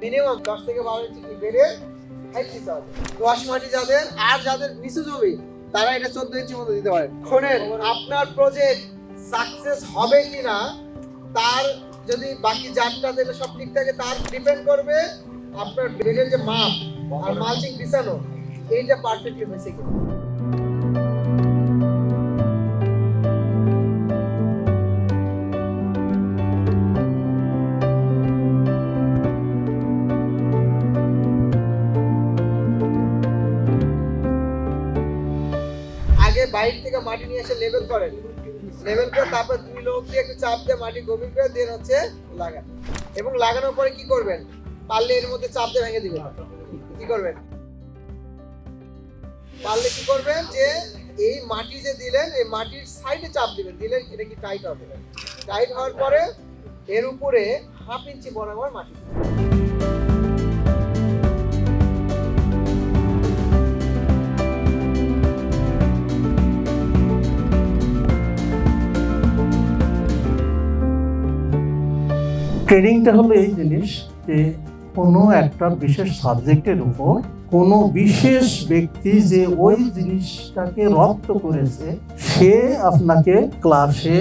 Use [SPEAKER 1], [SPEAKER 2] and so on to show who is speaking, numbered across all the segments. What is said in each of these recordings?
[SPEAKER 1] Minimum দশ থেকে বারো ইঞ্চি কি বেড়ে হাইট দিতে হবে। দোয়াশ মাটি যাদের, আর যাদের নিচু জমি, তারা এটা চোদ্দ ইঞ্চি মতো দিতে পারে। শোনেন, আপনার প্রজেক্ট সাকসেস হবে কিনা, তার যদি বাকি জাতটা দিলে সব ঠিক থাকে, তার ডিপেন্ড করবে আপনার বেলের যে মাপ আর মালচিং বিছানো, এইটা পারফেক্টলি হয়েছে কিনা আগে বাইরে থেকে মাটি নিয়ে এসে লেভেল করেন। লেভেল করে তারপর দুই লোক দিয়ে একটু চাপ দিয়ে মাটি গভীর করে দেন হচ্ছে লাগান। এবং লাগানোর পরে কি করবেন? পারলে এর মধ্যে চাপ দিয়ে ভেঙে দিবেন। কি করবেন? পারলে কি করবেন যে এই মাটি যে দিলেন, এই মাটির সাইডে চাপ দিবেন। দিলেন এটা কি টাইট হবে? টাইট হওয়ার পরে এর উপরে হাফ ইঞ্চি বরাবর মাটি
[SPEAKER 2] ট্রেনিংটা হলো এই জিনিস যে কোনো একটা বিশেষ সাবজেক্টের উপর কোনো বিশেষ ব্যক্তি যে ওই জিনিসটাকে রপ্ত করেছে, সে আপনাকে ক্লাসে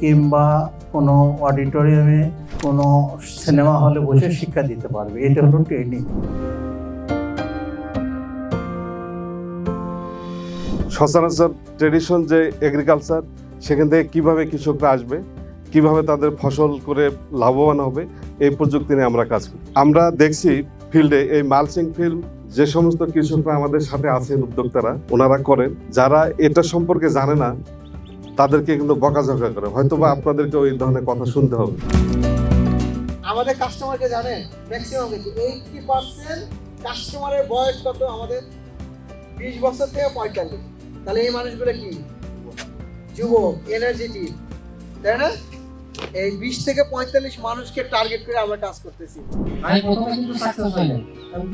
[SPEAKER 2] কিংবা কোনো অডিটোরিয়ামে, কোনো সিনেমা হলে বসে শিক্ষা দিতে পারবে। এটা হলো ট্রেনিং।
[SPEAKER 3] সচরাচর ট্রেডিশন যে এগ্রিকালচার সেখান থেকে কীভাবে কৃষকরা আসবে? কীভাবে তাদের ফসল করে লাভবান হবে, এই প্রযুক্তি নিয়ে আমরা কাজ করি। আমরা দেখছি ফিল্ডে এই মালচিং ফিল্ম যে সমস্ত কৃষকরা আমাদের সাথে আছেন উদ্যোক্তারা, ওনারা করেন। যারা এটা সম্পর্কে জানে না, তাদেরকে কিন্তু বকাঝকা করে। হয়তো বা আপনাদেরকে ওই ধরনের কথা শুনতে হবে।
[SPEAKER 1] আমাদের কাস্টমারকে জানে ম্যাক্সিমাম পার্সেন্ট কাস্টমারের বয়স কত আমাদের? বিশ বছর থেকে পঁয়তাল্লিশ। তাহলে এই মানুষগুলো কি? এনার্জেটিক তাই না? এই বিশ থেকে পঁয়তাল্লিশ মানুষকে টার্গেট করে আমরা কাজ করতেছি।
[SPEAKER 4] আমি প্রথমে কিন্তু সাকসেস এসে আমি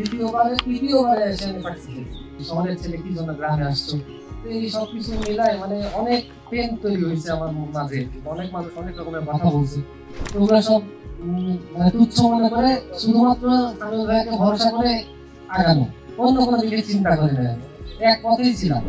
[SPEAKER 4] শহরের ছেলে কি জন্য গ্রামে আসছো? তো এই সব কিছু মিলায় মানে অনেক পেন তৈরি হয়েছে আমার মাঝে। অনেক মানুষ অনেক রকমের কথা বলছে। তো সব মানে তুচ্ছ মনে করে শুধুমাত্র ভাইকে ভরসা করে আগানো। অন্য কোনো দিকে চিন্তা করে না। এক পথেই ছিলাম।